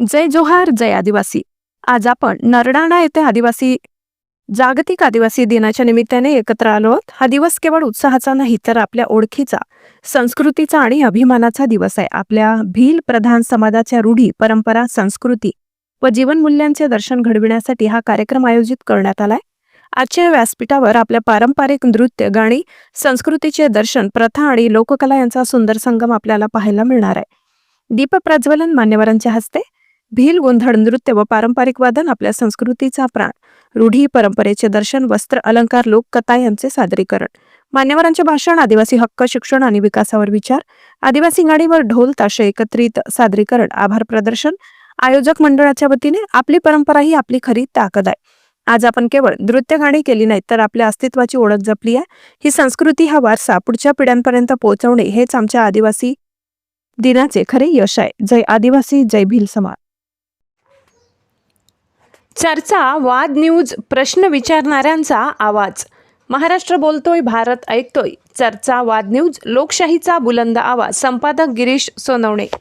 जय जोहार जय आदिवासी. आज आपण नरडाणा येथे आदिवासी जागतिक आदिवासी दिनाच्या निमित्ताने एकत्र आलो आहोत. हा दिवस केवळ उत्साहाचा नाही तर आपल्या ओळखीचा संस्कृतीचा आणि अभिमानाचा दिवस आहे. आपल्या भील प्रधान समाजाच्या रूढी परंपरा संस्कृती व जीवनमूल्यांचे दर्शन घडविण्यासाठी हा कार्यक्रम आयोजित करण्यात आलाय. आजच्या व्यासपीठावर आपल्या पारंपरिक नृत्य गाणी संस्कृतीचे दर्शन प्रथा आणि लोककला यांचा सुंदर संगम आपल्याला पाहायला मिळणार आहे. दीप प्रज्वलन मान्यवरांच्या हस्ते भील गोंधळ नृत्य व पारंपरिक वादन आपल्या संस्कृतीचा प्राण. रूढी परंपरेचे दर्शन वस्त्र अलंकार लोककथा यांचे सादरीकरण. मान्यवरांचे भाषण आदिवासी हक्क शिक्षण आणि विकासावर विचार. आदिवासी गाडीवर ढोल ताशे एकत्रित सादरीकरण आभार प्रदर्शन. आयोजक मंडळाच्या वतीने आपली परंपरा ही आपली खरी ताकद आहे. आज आपण केवळ नृत्य गाणी केली नाहीत तर आपल्या अस्तित्वाची ओळख जपली आहे. ही संस्कृती हा वारसा पुढच्या पिढ्यांपर्यंत पोहोचवणे हेच आमच्या आदिवासी दिनाचे खरे यश आहे. जय आदिवासी जय भील समाज. चर्चा वाद न्यूज प्रश्न विचारणाऱ्यांचा आवाज. महाराष्ट्र बोलतोय भारत ऐकतोय. चर्चा वाद न्यूज लोकशाहीचा बुलंद आवाज. संपादक गिरीश सोनवणे.